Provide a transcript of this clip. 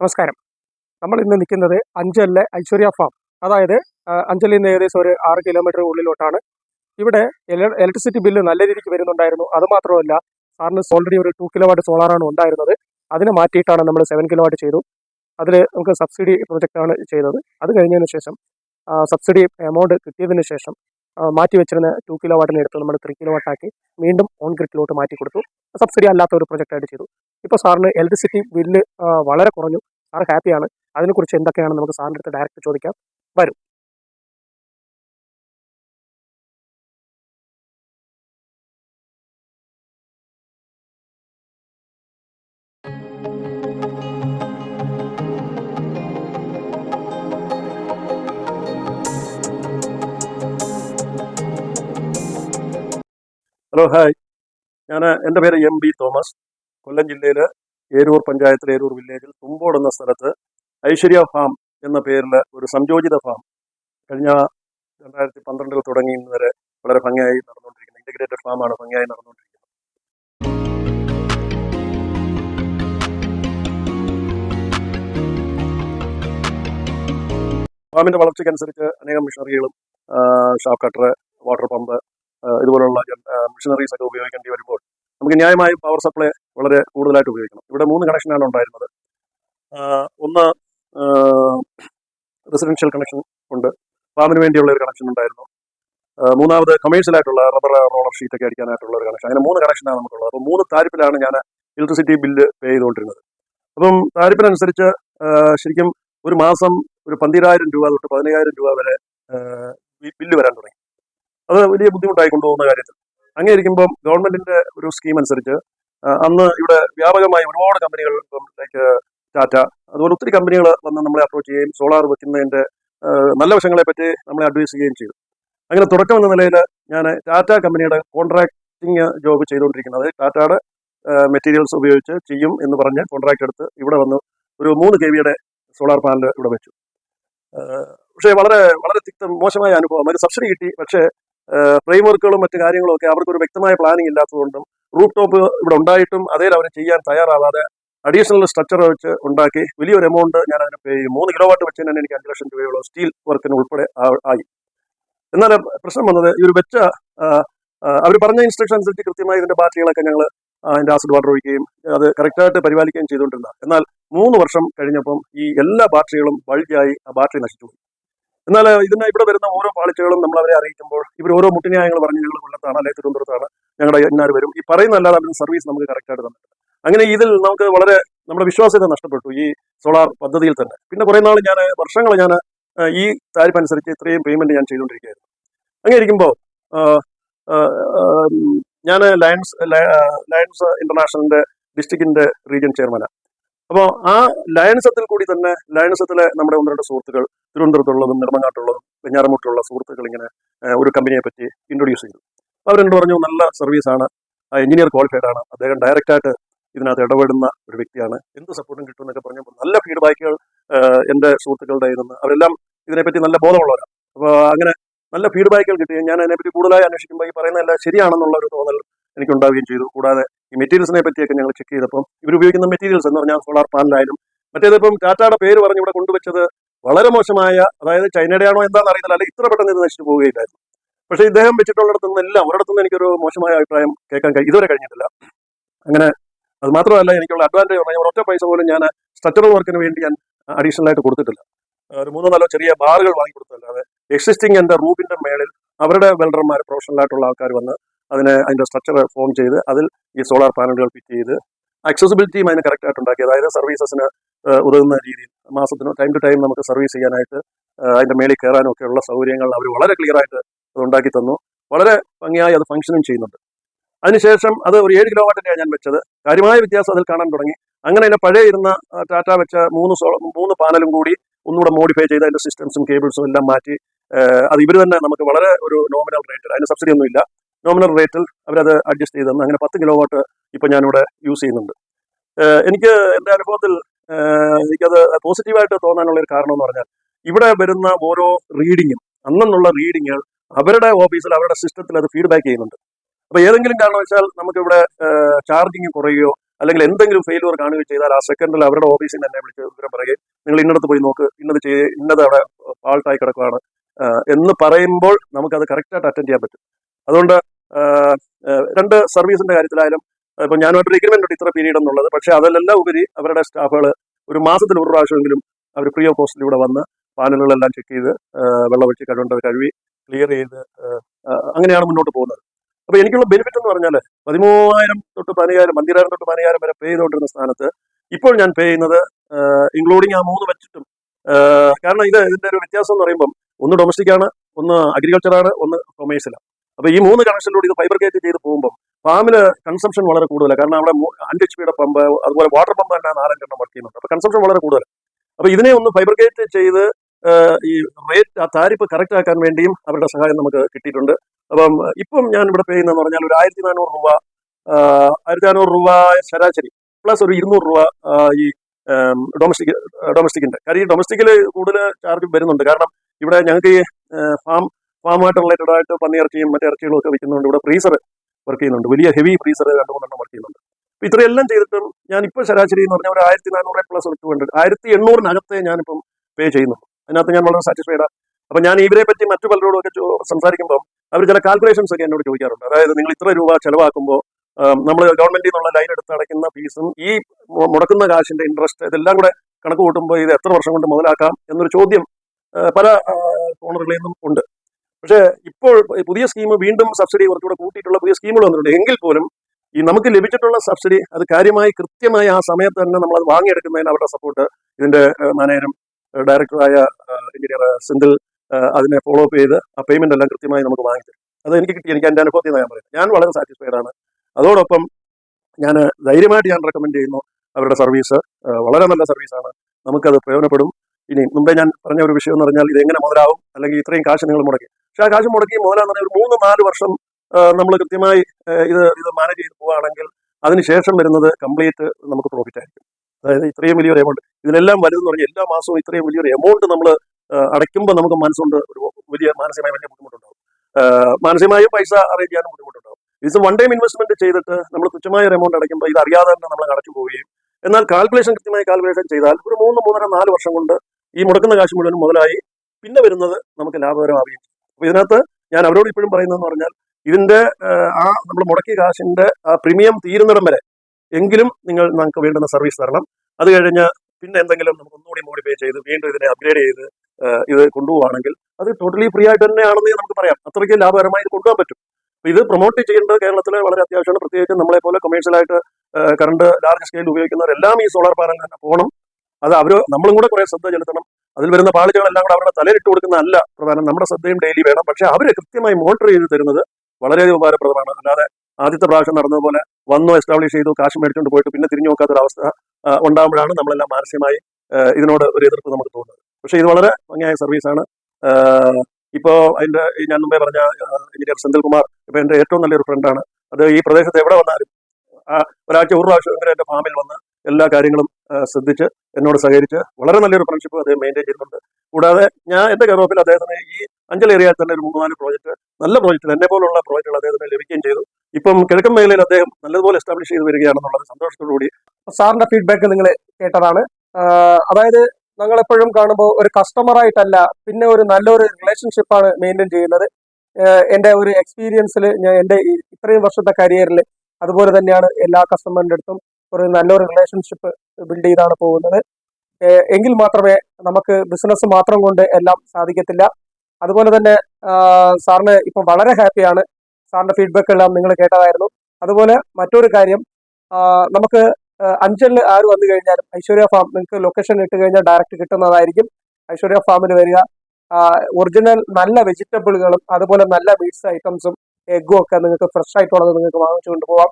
നമസ്കാരം. നമ്മൾ ഇന്ന് നിൽക്കുന്നത് അഞ്ചലിലെ ഐശ്വര്യ ഫാം അതായത് അഞ്ചലിൽ നിന്ന് ഏകദേശം ഒരു ആറ് കിലോമീറ്റർ ഉള്ളിലോട്ടാണ്. ഇവിടെ ഇലക്ട്രിസിറ്റി ബില്ല് നല്ല രീതിക്ക് വരുന്നുണ്ടായിരുന്നു. അതുമാത്രമല്ല സാറിന് ഓൾറെഡി ഒരു ടു കിലോ വാട്ട് സോളാറാണ് ഉണ്ടായിരുന്നത്. അതിനെ മാറ്റിയിട്ടാണ് നമ്മൾ സെവൻ കിലോ വാട്ട് ചെയ്തു. അതിൽ നമുക്ക് സബ്സിഡി പ്രൊജക്റ്റാണ് ചെയ്തത്. അത് കഴിഞ്ഞതിന് ശേഷം സബ്സിഡി എമൗണ്ട് കിട്ടിയതിന് ശേഷം മാറ്റി വെച്ചിരുന്ന ടു കിലോ വാട്ടിനെ എടുത്ത് നമ്മൾ ത്രീ കിലോ വാട്ടാക്കി വീണ്ടും ഓൺ ഗ്രിഡിലോട്ട് മാറ്റി കൊടുത്തു. സബ്സിഡി അല്ലാത്ത ഒരു പ്രൊജക്റ്റായിട്ട് ചെയ്തു. ഇപ്പോൾ സാറിന് ഇലക്ട്രിസിറ്റി ബില്ല് വളരെ കുറഞ്ഞു. സാർ ഹാപ്പിയാണ് അതിനെക്കുറിച്ച് എന്തൊക്കെയാണ് നമുക്ക് സാറിന്റെ അടുത്ത് ഡയറക്റ്റ് ചോദിക്കാം. വരും. ഹലോ ഹായ് ഞാൻ എന്റെ പേര് എം ബി തോമസ്. കൊല്ലം ജില്ലയിൽ ഏരൂർ പഞ്ചായത്തിലെ ഏരൂർ വില്ലേജിൽ തുമ്പോട് എന്ന സ്ഥലത്ത് ഐശ്വര്യ ഫാം എന്ന പേരിൽ ഒരു സംയോജിത ഫാം കഴിഞ്ഞ രണ്ടായിരത്തി പന്ത്രണ്ടിൽ തുടങ്ങി ഇന്ന് വരെ വളരെ ഭംഗിയായി നടന്നുകൊണ്ടിരിക്കുന്നത് ഇന്റഗ്രേറ്റഡ് ഫാമാണ് ഭംഗിയായി നടന്നുകൊണ്ടിരിക്കുന്നത്. ഫാമിന്റെ വളർച്ചയ്ക്കനുസരിച്ച് അനേകം മെഷീനറികളും ഷാപ്പ് കട്ടർ വാട്ടർ പമ്പ് ഇതുപോലുള്ള മെഷീനറീസ് ഒക്കെ ഉപയോഗിക്കേണ്ടി വരുമ്പോൾ നമുക്ക് ന്യായമായും പവർ സപ്ലൈ വളരെ കൂടുതലായിട്ട് ഉപയോഗിക്കണം. ഇവിടെ മൂന്ന് കണക്ഷനാണ് ഉണ്ടായിരുന്നത്. ഒന്ന് റെസിഡൻഷ്യൽ കണക്ഷൻ ഉണ്ട്. ഫാമിന് വേണ്ടിയുള്ള ഒരു കണക്ഷൻ ഉണ്ടായിരുന്നു. മൂന്നാമത് കമേഴ്ഷ്യൽ ആയിട്ടുള്ള റബ്ബർ റോളർ ഷീറ്റ് ഒക്കെ അടിക്കാനായിട്ടുള്ള ഒരു കണക്ഷൻ അങ്ങനെ മൂന്ന് കണക്ഷനാണ് നമുക്കുള്ളത്. അപ്പോൾ മൂന്ന് താരിപ്പിലാണ് ഞാൻ ഇലക്ട്രിസിറ്റി ബില്ല് പേ ചെയ്തുകൊണ്ടിരുന്നത്. അപ്പം താരിപ്പിനനുസരിച്ച് ശരിക്കും ഒരു മാസം ഒരു പന്തിരായിരം രൂപ തൊട്ട് പതിനയ്യായിരം രൂപ വരെ ബില്ല് വരാൻ തുടങ്ങി. അത് വലിയ ബുദ്ധിമുട്ടായി കൊണ്ടുപോകുന്ന കാര്യത്തിൽ. അങ്ങനെ ഇരിക്കുമ്പോൾ ഗവൺമെന്റിന്റെ ഒരു സ്കീം അനുസരിച്ച് അന്ന് ഇവിടെ വ്യാപകമായി ഒരുപാട് കമ്പനികൾ ലൈക്ക് ടാറ്റ അതുപോലെ ഒത്തിരി കമ്പനികൾ വന്ന് നമ്മളെ അപ്രോച്ച് ചെയ്യുകയും സോളാർ വെക്കുന്നതിന്റെ നല്ല വശങ്ങളെ പറ്റി നമ്മളെ അഡ്വൈസ് ചെയ്യുകയും ചെയ്തു. അങ്ങനെ തുടക്കം എന്ന നിലയിൽ ഞാൻ ടാറ്റ കമ്പനിയുടെ കോൺട്രാക്ടിങ് ജോബ് ചെയ്തുകൊണ്ടിരിക്കുന്നത്. ടാറ്റയുടെ മെറ്റീരിയൽസ് ഉപയോഗിച്ച് ചെയ്യും എന്ന് പറഞ്ഞ് കോൺട്രാക്ട് എടുത്ത് ഇവിടെ വന്ന് ഒരു മൂന്ന് കെ വിയുടെ സോളാർ പാനൽ ഇവിടെ വെച്ചു. പക്ഷേ വളരെ വളരെ തിക്തം മോശമായ അനുഭവം. ഒരു സബ്സിഡി കിട്ടി പക്ഷേ ഫ്രെയിം വർക്കുകളും മറ്റു കാര്യങ്ങളും ഒക്കെ അവർക്ക് ഒരു വ്യക്തമായ പ്ലാനിങ് ഇല്ലാത്തതുകൊണ്ടും റൂഫ് ടോപ്പ് ഇവിടെ ഉണ്ടായിട്ടും അതേ അവർ ചെയ്യാൻ തയ്യാറാവാതെ അഡീഷണൽ സ്ട്രക്ചർ വെച്ച് ഉണ്ടാക്കി വലിയൊരു എമൗണ്ട് ഞാൻ അതിന് പേ ചെയ്യും. മൂന്ന് കിലോ വാട്ട് വെച്ച് തന്നെ എനിക്ക് അഞ്ച് ലക്ഷം രൂപയോളം സ്റ്റീൽ വർക്കിന് ഉൾപ്പെടെ ആയി. എന്നാൽ പ്രശ്നം വന്നത് ഈ ഒരു വെച്ച അവർ പറഞ്ഞ ഇൻസ്ട്രക്ഷൻ അനുസരിച്ച് കൃത്യമായി ഇതിന്റെ ബാറ്ററികളൊക്കെ ഞങ്ങൾ അതിന്റെ ആസിഡ് വാട്ടർ ഒഴിക്കുകയും അത് കറക്റ്റായിട്ട് പരിപാലിക്കുകയും ചെയ്തുകൊണ്ടിരുന്ന എന്നാൽ മൂന്ന് വർഷം കഴിഞ്ഞപ്പം ഈ എല്ലാ ബാറ്ററികളും ബൾജായി ആ ബാറ്ററി നശിച്ചു എന്നാൽ ഇതിന് ഇവിടെ വരുന്ന ഓരോ പാളിച്ചകളും നമ്മൾ അവരെ അറിയിക്കുമ്പോൾ ഇവർ ഓരോ മുട്ടിന്യായങ്ങൾ പറഞ്ഞ് ഞങ്ങൾ കൊല്ലത്താണ് അല്ലെങ്കിൽ തിരുവനന്തപുരത്താണ് ഞങ്ങളുടെ ഇന്നാർ വരും. ഈ പറയുന്ന അല്ലാതെ അവരുടെ സർവീസ് നമുക്ക് കറക്റ്റായിട്ട് തന്നിട്ടുണ്ട് അങ്ങനെ ഇതിൽ നമുക്ക് വളരെ നമ്മുടെ വിശ്വാസ്യത നഷ്ടപ്പെട്ടു ഈ സോളാർ പദ്ധതിയിൽ തന്നെ. പിന്നെ കുറേ നാൾ ഞാൻ വർഷങ്ങൾ ഞാൻ ഈ താരിഫ് അനുസരിച്ച് ഇത്രയും പേയ്മെന്റ് ഞാൻ ചെയ്തുകൊണ്ടിരിക്കുകയായിരുന്നു. അങ്ങനെ ഇരിക്കുമ്പോൾ ഞാൻ ലയൺസ് ലയൺസ് ഇന്റർനാഷണലിന്റെ ഡിസ്ട്രിക്റ്റിന്റെ റീജിയൻ ചെയർമാനാണ് അപ്പോൾ ആ ലയൺസത്തിൽ കൂടി തന്നെ ലയൺസത്തിലെ നമ്മുടെ ഒന്ന് രണ്ട് സുഹൃത്തുക്കൾ തിരുവനന്തപുരത്തുള്ളതും നെടുമങ്ങാട്ടുള്ളതും വെഞ്ഞാറമൂട്ടുള്ള സുഹൃത്തുക്കൾ ഇങ്ങനെ ഒരു കമ്പനിയെ പറ്റി ഇൻട്രൊഡ്യൂസ് ചെയ്തു. അവരെന്ത് പറഞ്ഞു? നല്ല സർവീസാണ് എഞ്ചിനീയർ ക്വാളിഫൈഡ് ആണ്. അദ്ദേഹം ഡയറക്റ്റായിട്ട് ഇതിനകത്ത് ഇടപെടുന്ന ഒരു വ്യക്തിയാണ്. എന്ത് സപ്പോർട്ടും കിട്ടും എന്നൊക്കെ പറഞ്ഞപ്പോൾ നല്ല ഫീഡ്ബാക്കുകൾ എന്റെ സുഹൃത്തുക്കളുടെ നിന്ന്. അവരെല്ലാം ഇതിനെപ്പറ്റി നല്ല ബോധമുള്ളവരാണ് അപ്പോൾ അങ്ങനെ നല്ല ഫീഡ്ബാക്കുകൾ കിട്ടുകയും ഞാൻ അതിനെപ്പറ്റി കൂടുതലായി അന്വേഷിക്കുമ്പോൾ ഈ പറയുന്ന എല്ലാം ശരിയാണെന്നുള്ള ഒരു തോന്നൽ എനിക്കുണ്ടാവുകയും ചെയ്തു. കൂടാതെ ഈ മെറ്റീരിയൽസിനെ പറ്റിയൊക്കെ ഞങ്ങൾ ചെക്ക് ചെയ്തപ്പോൾ ഇവർ ഉപയോഗിക്കുന്ന മെറ്റീരിയൽസ് എന്ന് പറഞ്ഞാൽ സോളാർ പാനലായാലും മറ്റേതിപ്പം ടാറ്റയുടെ പേര് പറഞ്ഞ് ഇവിടെ കൊണ്ടുവച്ചത് വളരെ മോശമായ അതായത് ചൈനയുടെ ആണോ എന്താണെന്ന് അറിയത്തില്ല അല്ലെങ്കിൽ ഇത്ര പെട്ടെന്ന് ഇത് നശിച്ചു പോവുകയില്ലായിരുന്നു. പക്ഷേ ഇദ്ദേഹം വെച്ചിട്ടുള്ളിടത്തു നിന്നെല്ലാം ഒരിടത്തുനിന്ന് എനിക്കൊരു മോശമായ അഭിപ്രായം കേൾക്കാൻ ഇതുവരെ കഴിഞ്ഞിട്ടില്ല. അങ്ങനെ അത് മാത്രമല്ല എനിക്കുള്ള അഡ്വാന്റേജ് പറഞ്ഞാൽ ഒറ്റ പൈസ പോലും ഞാൻ സ്ട്രക്ചറൽ വർക്കിന് വേണ്ടി ഞാൻ അഡീഷണൽ ആയിട്ട് കൊടുത്തിട്ടില്ല. ഒരു മൂന്നോ നാലോ ചെറിയ ബാറുകൾ വാങ്ങി കൊടുത്തല്ലാതെ എക്സിസ്റ്റിംഗ് എന്റെ റൂമിന്റെ മേളിൽ അവരുടെ വെൽഡർമാർ പ്രൊഫഷണൽ ആയിട്ടുള്ള ആൾക്കാർ വന്ന് അതിന് അതിന്റെ സ്ട്രക്ചർ ഫോം ചെയ്ത് അതിൽ ഈ സോളാർ പാനലുകൾ ഫിറ്റ് ചെയ്ത് അക്സസിബിലിറ്റിയും അതിന് കറക്റ്റ് ആയിട്ട് ഉണ്ടാക്കി. അതായത് സർവീസസിന് ഉതകുന്ന രീതിയിൽ മാസത്തിന് ടൈം ടു ടൈം നമുക്ക് സർവീസ് ചെയ്യാനായിട്ട് അതിന്റെ മേളിൽ കയറാനും ഉള്ള സൗകര്യങ്ങൾ അവർ വളരെ ക്ലിയർ ആയിട്ട് അത് ഉണ്ടാക്കി തന്നു. വളരെ ഭംഗിയായി അത് ഫംഗ്ഷനും ചെയ്യുന്നുണ്ട്. അതിനുശേഷം അത് ഒരു ഏഴ് കിലോ വാട്ടിന്റെയാണ് ഞാൻ വെച്ചത്. കാര്യമായ വ്യത്യാസം അതിൽ കാണാൻ തുടങ്ങി. അങ്ങനെ അതിന്റെ പഴയ ഇരുന്ന ടാറ്റ വെച്ച മൂന്ന് സോ മൂന്ന് പാനലും കൂടി ഒന്നുകൂടെ മോഡിഫൈ ചെയ്ത് അതിന്റെ സിസ്റ്റംസും കേബിൾസും എല്ലാം മാറ്റി അത് ഇവർ തന്നെ നമുക്ക് വളരെ ഒരു നോമിനൽ റേറ്റ് അതിന് സബ്സിഡി ഒന്നും ഇല്ല നോമിനൽ റേറ്റിൽ അവരത് അഡ്ജസ്റ്റ് ചെയ്ത് തന്നു. അങ്ങനെ പത്ത് കിലോ വാട്ട് ഇപ്പം ഞാനിവിടെ യൂസ് ചെയ്യുന്നുണ്ട്. എനിക്ക് എന്റെ അനുഭവത്തിൽ എനിക്കത് പോസിറ്റീവായിട്ട് തോന്നാനുള്ള ഒരു കാരണം എന്ന് പറഞ്ഞാൽ ഇവിടെ വരുന്ന ഓരോ റീഡിങ്ങും അന്നെന്നുള്ള റീഡിങ്ങുകൾ അവരുടെ ഓഫീസിൽ അവരുടെ സിസ്റ്റത്തിൽ അത് ഫീഡ്ബാക്ക് ചെയ്യുന്നുണ്ട്. അപ്പോൾ ഏതെങ്കിലും കാരണവശാൽ നമുക്കിവിടെ ചാർജിങ് കുറയുകയോ അല്ലെങ്കിൽ എന്തെങ്കിലും ഫെയിലുവർ കാണുകയോ ചെയ്താൽ ആ സെക്കൻഡിൽ അവരുടെ ഓഫീസിൽ നിന്ന് എന്നെ വിളിച്ച് വിവരം പറയുകയും നിങ്ങൾ ഇന്നടത്ത് പോയി നോക്ക് ഇന്നത് ചെയ്ത് ഇന്നത് അവിടെ ഫാൾട്ടായി കിടക്കുകയാണ് എന്ന് പറയുമ്പോൾ നമുക്കത് കറക്റ്റായിട്ട് അറ്റൻഡ് ചെയ്യാൻ പറ്റും. അതുകൊണ്ട് രണ്ട് സർവീസിന്റെ കാര്യത്തിലായാലും ഇപ്പൊ ഞാനൊരു എഗ്രിമെന്റ് ഉണ്ട് ഇത്ര പീരീഡ് എന്നുള്ളത്. പക്ഷെ അതിലെല്ലാം ഉപരി അവരുടെ സ്റ്റാഫുകൾ ഒരു മാസത്തിൽ ഒരു പ്രാവശ്യമെങ്കിലും അവർ ഫ്രീ ഓഫ് കോസ്റ്റിലൂടെ വന്ന് പാനലുകളെല്ലാം ചെക്ക് ചെയ്ത് വെള്ളമൊഴിച്ച് കഴുകേണ്ടത് കഴുകി ക്ലിയർ ചെയ്ത് അങ്ങനെയാണ് മുന്നോട്ട് പോകുന്നത്. അപ്പൊ എനിക്കുള്ള ബെനിഫിറ്റ് എന്ന് പറഞ്ഞാൽ പതിമൂവായിരം തൊട്ട് പതിനയ്യായിരം പന്തിരായിരം തൊട്ട് പതിനയ്യായിരം വരെ പേ ചെയ്തുകൊണ്ടിരുന്ന സ്ഥാനത്ത് ഇപ്പോൾ ഞാൻ പേ ചെയ്യുന്നത് ഇൻക്ലൂഡിങ് ആ മൂന്ന് വെച്ചിട്ടും കാരണം ഇത് ഇതിന്റെ ഒരു വ്യത്യാസം എന്ന് പറയുമ്പം ഒന്ന് ഡൊമസ്റ്റിക് ആണ് ഒന്ന് അഗ്രികൾച്ചറാണ് ഒന്ന് കൊമേഴ്സ്യലാണ് അപ്പൊ ഈ മൂന്ന് കണക്ഷനിലൂടെ ഇത് ഫൈബർ ഗേറ്റ് ചെയ്ത് പോകുമ്പോൾ ഫാമിൽ കൺസംഷൻ വളരെ കൂടുതലാണ് കാരണം അവിടെ അഞ്ച് എച്ച് പിയുടെ പമ്പ് അതുപോലെ വാട്ടർ പമ്പ് തന്നെ നാലഞ്ചെണ്ണം വർക്ക് ചെയ്യുന്നുണ്ട്. അപ്പൊ കൺസംഷൻ വളരെ കൂടുതലാണ് അപ്പൊ ഇതിനെ ഒന്ന് ഫൈബർ ഗേറ്റ് ചെയ്ത് ഈ റേറ്റ് ആ താരിപ്പ് കറക്റ്റ് ആക്കാൻ വേണ്ടിയും അവരുടെ സഹായം നമുക്ക് കിട്ടിയിട്ടുണ്ട്. അപ്പം ഇപ്പം ഞാൻ ഇവിടെ പേ ചെയ്യുന്നതെന്ന് പറഞ്ഞാൽ ഒരു ആയിരത്തി നാനൂറ് രൂപ ആയിരത്തി നാനൂറ് രൂപ ശരാശരി പ്ലസ് ഒരു ഇരുന്നൂറ് രൂപ ഈ ഡൊമസ്റ്റിക് ഡൊമസ്റ്റിക്കിന്റെ കാര്യം ഈ ഡൊമസ്റ്റിക്കിൽ കൂടുതൽ ചാർജ് വരുന്നുണ്ട്. കാരണം ഇവിടെ ഞങ്ങൾക്ക് ഈ ഫാം ഫാമുമായിട്ട് റിലേറ്റഡ് ആയിട്ട് പന്നിയിറച്ചിയും മറ്റേ ഇറച്ചികളും ഒക്കെ വിൽക്കുന്നുണ്ട് ഇവിടെ ഫ്രീസർ വർക്ക് ചെയ്യുന്നുണ്ട്. വലിയ ഹെവി ഫ്രീസർ രണ്ട് മൂന്നെണ്ണം വർക്ക് ചെയ്യുന്നുണ്ട്. അപ്പൊ ഇത്രയെല്ലാം ചെയ്തിട്ടും ഞാൻ ഇപ്പോൾ ശരാശരി എന്ന് പറഞ്ഞാൽ ഒരു ആയിരത്തി നാനൂറ് പ്ലസ് ടു ഹൺഡ്രഡ് ആയിരത്തി എണ്ണൂറിനകത്തെ ഞാനിപ്പം പേ ചെയ്യുന്നുള്ളൂ അതിനകത്ത് ഞാൻ വളരെ സാറ്റിസ്ഫൈഡ് അപ്പൊ ഞാൻ ഇവരെ പറ്റി മറ്റു പലരോടും ഒക്കെ സംസാരിക്കുമ്പോൾ അവർ ചില കാൽക്കുലേഷൻസ് ഒക്കെ എന്നോട് ചോദിക്കാറുണ്ട്. അതായത് നിങ്ങൾ ഇത്ര രൂപ ചെലവാക്കുമ്പോൾ നമ്മൾ ഗവൺമെന്റിൽ നിന്നുള്ള ലൈൻ എടുത്ത് അടയ്ക്കുന്ന ഫീസും ഈ മുടക്കുന്ന കാശിന്റെ ഇൻട്രസ്റ്റ് ഇതെല്ലാം കൂടെ കണക്ക് കൂട്ടുമ്പോൾ ഇത് എത്ര വർഷം കൊണ്ട് മുതലാക്കാം എന്നൊരു ചോദ്യം പല കോണറുകളിൽ നിന്നും ഉണ്ട്. പക്ഷേ ഇപ്പോൾ പുതിയ സ്കീം വീണ്ടും സബ്സിഡി കുറച്ചുകൂടെ കൂട്ടിയിട്ടുള്ള പുതിയ സ്കീമുകൾ വന്നിട്ടുണ്ട്. എങ്കിൽ പോലും ഈ നമുക്ക് ലഭിച്ചിട്ടുള്ള സബ്സിഡി അത് കാര്യമായി കൃത്യമായി ആ സമയത്ത് തന്നെ നമ്മൾ അത് വാങ്ങിയെടുക്കുന്നതിന് അവരുടെ സപ്പോർട്ട് ഇതിന്റെ മാനേജരും ഡയറക്ടറായ എഞ്ചിനീയർ സിന്ധിൽ അതിനെ ഫോളോ അപ്പ് ചെയ്ത് ആ പേയ്മെന്റ് എല്ലാം കൃത്യമായി നമുക്ക് വാങ്ങിത്തരും അത് എനിക്ക് കിട്ടി. എനിക്ക് എന്റെ അനുഭവത്തിൽ ഞാൻ പറയുന്നത്. ഞാൻ വളരെ സാറ്റിസ്ഫൈഡ് ആണ്. അതോടൊപ്പം ഞാൻ ധൈര്യമായിട്ട് ഞാൻ റെക്കമെൻഡ് ചെയ്യുന്നു അവരുടെ സർവീസ് വളരെ നല്ല സർവീസാണ് നമുക്കത് പ്രയോജനപ്പെടും. ഇനി മുമ്പേ ഞാൻ പറഞ്ഞ ഒരു വിഷയം എന്ന് പറഞ്ഞാൽ ഇത് എങ്ങനെ മുതലാവും? അല്ലെങ്കിൽ ഇത്രയും കാശ് നിങ്ങൾ മുടക്കി. കാശ് മുടക്കി മോഹൻലാൽ ഒരു മൂന്ന് നാല് വർഷം നമ്മൾ കൃത്യമായി ഇത് ഇത് മാനേജ് ചെയ്ത് പോവുകയാണെങ്കിൽ അതിനുശേഷം വരുന്നത് കംപ്ലീറ്റ് നമുക്ക് പ്രോഫിറ്റ് ആയിരിക്കും. അതായത് ഇത്രയും വലിയൊരു എമൗണ്ട് ഇതിലെല്ലാം വലുതെന്ന് പറഞ്ഞാൽ എല്ലാ മാസവും ഇത്രയും വലിയൊരു എമൗണ്ട് നമ്മൾ അടയ്ക്കുമ്പോൾ നമുക്ക് മനസ്സുകൊണ്ട് ഒരു വലിയ മാനസികമായ വലിയ ബുദ്ധിമുട്ടുണ്ടാവും. മാനസികമായും പൈസ അറേഞ്ച് ചെയ്യാനും ബുദ്ധിമുട്ടുണ്ടാവും. ഇത് വൺ ടൈം ഇൻവെസ്റ്റ്മെന്റ് ചെയ്തിട്ട് നമ്മൾ തുച്ഛമായ ഒരു എമൗണ്ട് അടയ്ക്കുമ്പോൾ ഇത് അറിയാതെ തന്നെ നമ്മൾ അടച്ചു പോവുകയും എന്നാൽ കാൽക്കുലേഷൻ കൃത്യമായി കാൽക്കുലേഷൻ ചെയ്താൽ ഒരു മൂന്ന് മൂന്നര നാല് വർഷം കൊണ്ട് ഈ മുടക്കുന്ന കാശ് മുഴുവൻ മുതലായി. പിന്നെ വരുന്നത് നമുക്ക് ലാഭകരമാവുകയും അപ്പൊ ഇതിനകത്ത് ഞാൻ അവരോട് ഇപ്പോഴും പറയുന്നതെന്ന് പറഞ്ഞാൽ ഇതിന്റെ ആ, നമ്മൾ മുടക്കിയ കാശിന്റെ ആ പ്രീമിയം തീരുന്നിടം വരെ എങ്കിലും നിങ്ങൾ നമുക്ക് വേണ്ടുന്ന സർവീസ് തരണം. അത് കഴിഞ്ഞ് പിന്നെ എന്തെങ്കിലും നമുക്ക് ഒന്നുകൂടി മോഡിഫൈ ചെയ്ത് വീണ്ടും ഇതിനെ അപ്ഗ്രേഡ് ചെയ്ത് ഇത് കൊണ്ടുപോവാണെങ്കിൽ അത് ടോട്ടലി ഫ്രീ ആയിട്ട് തന്നെയാണെന്ന് നമുക്ക് പറയാം. അത്രയ്ക്ക് ലാഭകരമായി കൊണ്ടുപോകാൻ പറ്റും. ഇത് പ്രൊമോട്ട് ചെയ്യേണ്ടത് കേരളത്തിൽ വളരെ അത്യാവശ്യമാണ്. പ്രത്യേകിച്ച് നമ്മളെ പോലെ കൊമേഴ്ഷ്യലായിട്ട് കറണ്ട് ലാർജ് സ്കെയിൽ ഉപയോഗിക്കുന്നവരെല്ലാം ഈ സോളാർ പാനൽ തന്നെ പോകണം. അത് അവർ നമ്മളും കൂടെ കുറെ ശ്രദ്ധ ചെലുത്തണം. അതിൽ വരുന്ന പാളിച്ചകളെല്ലാം കൂടെ അവരുടെ തലയിലിട്ട് കൊടുക്കുന്ന അല്ല പ്രധാനം. നമ്മുടെ ശ്രദ്ധയും ഡെയിലി വേണം. പക്ഷെ അവർ കൃത്യമായി മോണിറ്റർ ചെയ്ത് തരുന്നത് വളരെയധികം ഉപകാരപ്രദമാണ്. അല്ലാതെ ആദ്യത്തെ പ്രാവശ്യം നടന്നതുപോലെ വന്നോ എസ്റ്റാബ്ലിഷ് ചെയ്തു കാശ് മേടിച്ചുകൊണ്ട് പോയിട്ട് പിന്നെ തിരിഞ്ഞു നോക്കാത്തൊരവസ്ഥ ഉണ്ടാകുമ്പോഴാണ് നമ്മളെല്ലാം മാനസികമായി ഇതിനോട് ഒരു എതിർപ്പ് നമുക്ക് തോന്നുന്നത്. പക്ഷേ ഇത് വളരെ ഭംഗിയായ സർവീസാണ് ഇപ്പോൾ അതിന്റെ ഈ ഞാൻ മുമ്പേ പറഞ്ഞ എഞ്ചിനീയർ സെന്തിൽകുമാർ ഇപ്പൊ എന്റെ ഏറ്റവും നല്ലൊരു ഫ്രണ്ടാണ് അത് ഈ പ്രദേശത്ത് എവിടെ വന്നാലും ഒരാഴ്ച ഒരു പ്രാവശ്യം എങ്കിലും എന്റെ ഫാമിൽ വന്ന് എല്ലാ കാര്യങ്ങളും ശ്രദ്ധിച്ച് എന്നോട് സഹകരിച്ച് വളരെ നല്ലൊരു ഫ്രണ്ട്ഷിപ്പ് അദ്ദേഹം മെയിന്റെയിൻ ചെയ്യുന്നുണ്ട് കൂടാതെ ഞാൻ എന്റെ കെയർ അദ്ദേഹത്തിന് ഈ അഞ്ചൽ ഏരിയയിൽ തന്നെ ഒരു മൂന്ന് നാല് പ്രോജക്റ്റ് നല്ല പ്രോജക്റ്റ് എന്നെ പോലുള്ള പ്രോജക്റ്റുകൾ അദ്ദേഹത്തിന് ലഭിക്കുകയും ചെയ്തു. ഇപ്പം കിഴക്കൻ മേഖലയിൽ അദ്ദേഹം നല്ലതുപോലെ എസ്റ്റാബ്ലിഷ് ചെയ്ത് വരികയാണെന്നുള്ളത് സന്തോഷത്തോടു കൂടി സാറിന്റെ ഫീഡ്ബാക്ക് നിങ്ങൾ കേട്ടതാണ്. അതായത് ഞങ്ങൾ എപ്പോഴും കാണുമ്പോൾ ഒരു കസ്റ്റമറായിട്ടല്ല പിന്നെ ഒരു നല്ലൊരു റിലേഷൻഷിപ്പാണ് മെയിന്റെയിൻ ചെയ്യുന്നത്. എന്റെ ഒരു എക്സ്പീരിയൻസിൽ ഞാൻ എന്റെ ഇത്രയും വർഷത്തെ കരിയറിൽ അതുപോലെ തന്നെയാണ് എല്ലാ കസ്റ്റമറിന്റെ അടുത്തും ഒരു നല്ലൊരു റിലേഷൻഷിപ്പ് ബിൽഡ് ചെയ്താണ് പോകുന്നത്. എങ്കിൽ മാത്രമേ നമുക്ക് ബിസിനസ് മാത്രം കൊണ്ട് എല്ലാം സാധിക്കത്തില്ല. അതുപോലെ തന്നെ സാറിന് ഇപ്പം വളരെ ഹാപ്പിയാണ് സാറിന്റെ ഫീഡ്ബാക്ക് എല്ലാം നിങ്ങൾ കേട്ടതായിരുന്നു. അതുപോലെ മറ്റൊരു കാര്യം നമുക്ക് അഞ്ചലിൽ ആര് വന്നു കഴിഞ്ഞാലും ഐശ്വര്യ ഫാം നിങ്ങൾക്ക് ലൊക്കേഷൻ ഇട്ട് കഴിഞ്ഞാൽ ഡയറക്റ്റ് കിട്ടുന്നതായിരിക്കും. ഐശ്വര്യ ഫാമിൽ വരിക. ഒറിജിനൽ നല്ല വെജിറ്റബിളുകളും അതുപോലെ നല്ല മീറ്റ്സ് ഐറ്റംസും എഗ്ഗും ഒക്കെ നിങ്ങൾക്ക് ഫ്രഷ് ആയിട്ടുള്ളത് നിങ്ങൾക്ക് വാങ്ങിച്ചു പോവാം.